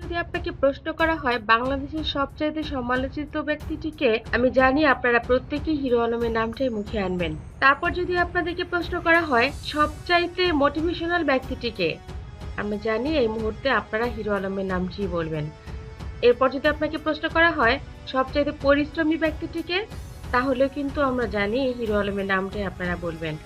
যদি আপনাকে প্রশ্ন করা হয়, বাংলাদেশের সবচাইতে সমালোচিত ব্যক্তিটিকে, আমি জানি আপনারা প্রত্যেকেই হিরো আলমের নামটাই মুখে আনবেন। তারপর যদি আপনাদেরকে প্রশ্ন করা হয়, সবচাইতে মোটিভেশনাল ব্যক্তিটিকে, আমি জানি এই মুহূর্তে আপনারা হিরো আলমের নামটি বলবেন। এরপর যদি আপনাকে প্রশ্ন করা হয়, সবচাইতে পরিশ্রমী ব্যক্তিটিকে তাহলেও কিন্তু আমরা জানি হিরো আলমের নামটাই আপনারা বলবেন।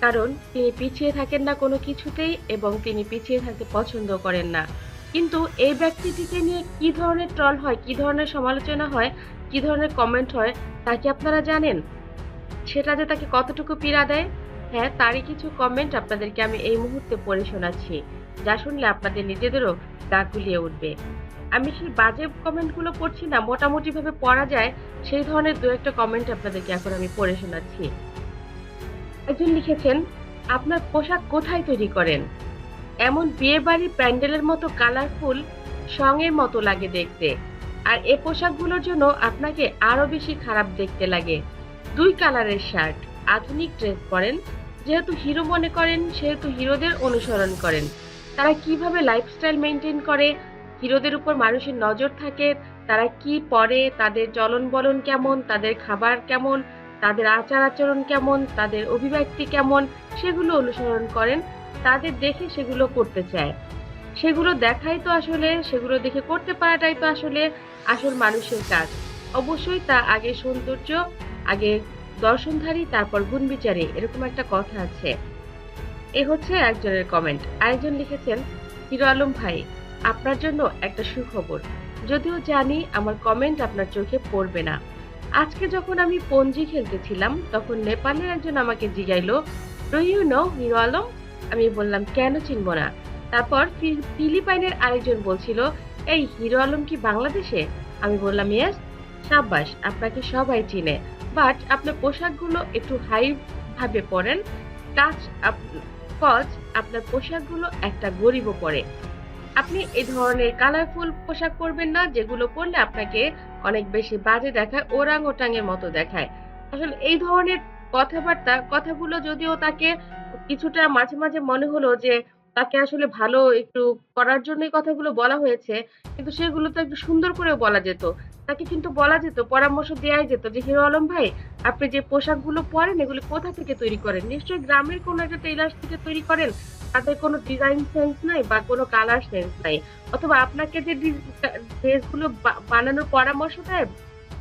কারণ তিনি পিছিয়ে থাকেন না কোনো কিছুতেই এবং তিনি পিছিয়ে থাকতে পছন্দ করেন না। কিন্তু এই ব্যক্তিটিকে নিয়ে কি ধরনের ট্রল হয়, কি ধরনের সমালোচনা হয়, কি ধরনের কমেন্ট হয়, তা কি আপনারা জানেন? সেটা যে তাকে কতটুকু পীড়া দেয়? হ্যাঁ তারই কিছু কমেন্ট আপনাদেরকে আমি এই মুহূর্তে পড়ে শোনাচ্ছি। যা শুনলে আপনাদের নিজেদেরও দাগ গুলিয়ে উঠবে। আমি সেই বাজে কমেন্টগুলো পড়ছি না, মোটামুটিভাবে পড়া যায়, সেই ধরনের দু একটা কমেন্ট আপনাদেরকে এখন আমি পড়ে শোনাচ্ছি। একজন লিখেছেন, আপনার পোশাক কোথায় তৈরি করেন? এমন বিয়ে বাড়ির প্যান্ডেলের মতো কালারফুল সঙের মতো লাগে দেখতে। আর এ পোশাকগুলোর জন্য আপনাকে আরও বেশি খারাপ দেখতে লাগে। দুই কালারের শার্ট, আধুনিক ড্রেস পরেন, যেহেতু হিরো মনে করেন, সেহেতু হিরোদের অনুসরণ করেন। তারা কীভাবে লাইফস্টাইল মেনটেন করে, হিরোদের উপর মানুষের নজর থাকে, তারা কি পরে, তাদের চলন বলন কেমন, তাদের খাবার কেমন, তাদের আচার আচরণ কেমন, তাদের অভিব্যক্তি কেমন, সেগুলো অনুসরণ করেন তাদের দেখে সেগুলো করতে চায়। সেগুলো দেখাই তো আসলে, সেগুলো দেখে করতে পারাটাই তো আসলে আসল মানুষের কাজ। অবশ্যই তা আগে সৌন্দর্য, আগে দর্শনধারী, তারপর গুণ বিচারী, এরকম একটা কথা আছে। এ হচ্ছে একজনের কমেন্ট আরেকজন লিখেছেন, হিরো আলম ভাই, আপনার জন্য একটা সুখবর। যদিও জানি আমার কমেন্ট আপনার চোখে পড়বে না। আজকে যখন আমি পঞ্জি খেলতেছিলাম, তখন নেপালের একজন আমাকে জিগাইলো do you know Hero Alam? আমি বললাম, কেন চিনব না? তারপর ফিলিপাইনের আরেকজন বলছিল, এই হিরো আলম কি বাংলাদেশে? আমি বললাম ইয়েস সাব্বাস আপনাকে সবাই চিনে। বাট আপনার পোশাকগুলো একটু হাই ভাবে পরেন। টাচ কজ, আপনার পোশাকগুলো একটা গরিবও পরে। আপনি এই ধরনের কালারফুল পোশাক পরবেন না, যেগুলো পরলে আপনাকে অনেক বেশি বাজে দেখায় ওরাং ওটাঙের মতো দেখায়। আসলে এই ধরনের কথাবার্তা, কথাগুলো যদিও তাকে কিছুটা মাঝে মাঝে মনে হলো যে তাকে আসলে ভালো একটু করার জন্যই কথাগুলো বলা হয়েছে, কিন্তু সেগুলো তো একটু সুন্দর করেও বলা যেত। তাকে কিন্তু বলা যেত, পরামর্শ দেওয়াই যেত যে, হিরো আলম ভাই, আপনি যে পোশাকগুলো পরেন, এগুলো কোথা থেকে তৈরি করেন? নিশ্চয়ই গ্রামের কোনো একটা টেইলার থেকে তৈরি করেন, তাদের কোনো ডিজাইন সেন্স নাই বা কোনো কালার সেন্স নাই। অথবা আপনাকে যে ড্রেসগুলো বানানোর পরামর্শ দেয়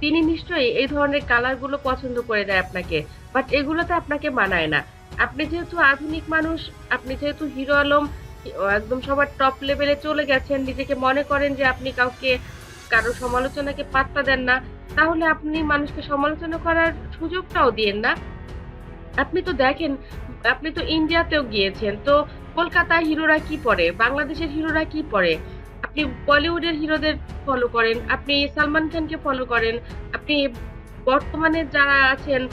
তিনি নিশ্চয়ই এই ধরনের কালারগুলো পছন্দ করে দেয় আপনাকে। বাট এগুলোতে আপনাকে মানায় না। আপনি যেহেতু আধুনিক মানুষ, আপনি যেহেতু হিরো আলম একদম সবার টপ লেভেলে চলে গেছেন, নিজেকে মনে করেন যে আপনি কাউকে, কারও সমালোচনাকে পাত্তা দেন না, তাহলে আপনি মানুষকে সমালোচনা করার সুযোগটাও দিয়েন না। আপনি তো দেখেন, আপনি তো ইন্ডিয়াতেও গিয়েছেন, তো কলকাতায় হিরোরা কি পরে? বাংলাদেশের হিরোরা কি পরে? আপনি বলিউডের হিরোদের ফলো করেন, আপনি সালমান খানকে ফলো করেন, আপনি বর্তমানে যারা আছেন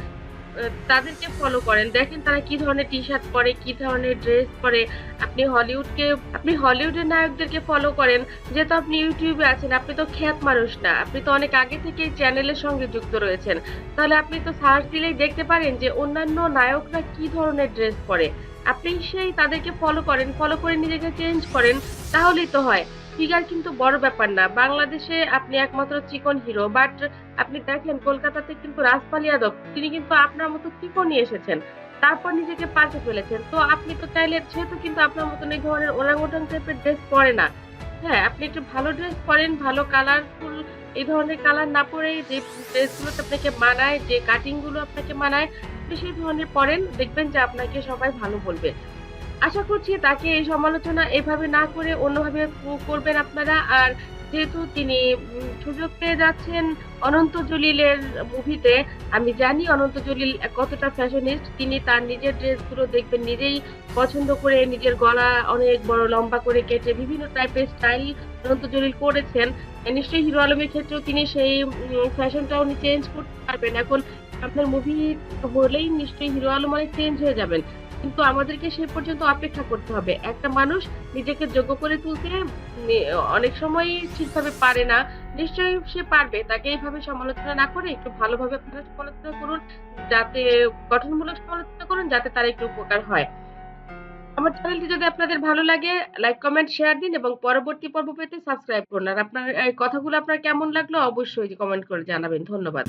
তাদেরকে ফলো করেন। দেখেন তারা কি ধরনের টি শার্ট পরে, কি ধরনের ড্রেস পরে। আপনি হলিউডকে, আপনি হলিউডের নায়কদেরকে ফলো করেন। যেহেতু আপনি ইউটিউবে আছেন, আপনি তো খ্যাত মানুষ না। আপনি তো অনেক আগে থেকে চ্যানেলের সঙ্গে যুক্ত রয়েছেন। তাহলে আপনি তো সার্চ দিলেই দেখতে পারেন যে অন্যান্য নায়করা কি ধরনের ড্রেস পরে। আপনি সেই তাদেরকে ফলো করেন ফলো করে নিজেকে চেঞ্জ করেন, তাহলেই তো হয়। ফিগার কিন্তু বড় ব্যাপার না। বাংলাদেশে আপনি একমাত্র চিকন হিরো বাট আপনি দেখেন কলকাতাতে কিন্তু রাজপাল যাদব, তিনি কিন্তু আপনার মতো চিকনই এসেছেন। তারপর নিজেকে পাল্টে ফেলেছেন। তো আপনি তো চাইলে সেহেতু কিন্তু আপনার মতন এই ধরনের ওরাংওটাং টাইপের ড্রেস পরে না। হ্যাঁ আপনি একটু ভালো ড্রেস পরেন, ভালো কালারফুল এই ধরনের কালার না পরে যে ড্রেসগুলোতে আপনাকে মানায়, যে কাটিংগুলো আপনাকে মানায় আপনি সেই ধরনের পরেন, দেখবেন যে আপনাকে সবাই ভালো বলবে। আশা করছি তাকে এই সমালোচনা এভাবে না করে অন্যভাবে করবেন আপনারা। আর যেহেতু তিনি সুযোগ পেয়ে যাচ্ছেন অনন্ত জলিলের মুভিতে, আমি জানি অনন্ত জলিল কতটা ফ্যাশনিস্ট। তিনি তার নিজের ড্রেসগুলো দেখবেন, নিজেই পছন্দ করে নিজের গলা অনেক বড় লম্বা করে কেটে বিভিন্ন টাইপের স্টাইল অনন্ত জলিল করেছেন। নিশ্চয়ই হিরো আলমের ক্ষেত্রেও তিনি সেই ফ্যাশনটাও চেঞ্জ করতে পারবেন। এখন আপনার মুভি হলেই নিশ্চয়ই হিরো আলম অনেক চেঞ্জ হয়ে যাবেন। কিন্তু আমাদেরকে সে পর্যন্ত অপেক্ষা করতে হবে। একটা মানুষ নিজেকে যোগ্য করে তুলতে অনেক সময় ঠিকভাবে পারে না। নিশ্চয়ই সে পারবে, তাকে এইভাবে সমালোচনা না করে একটু ভালোভাবে আপনারা সমালোচনা করুন, যাতে, গঠনমূলক সমালোচনা করুন, যাতে তার একটু উপকার হয়। আমার চ্যানেলটি যদি আপনাদের ভালো লাগে লাইক কমেন্ট শেয়ার দিন এবং পরবর্তী পর্ব পেতে সাবস্ক্রাইব করুন। আর আপনার কথাগুলো আপনার কেমন লাগল অবশ্যই কমেন্ট করে জানাবেন। ধন্যবাদ।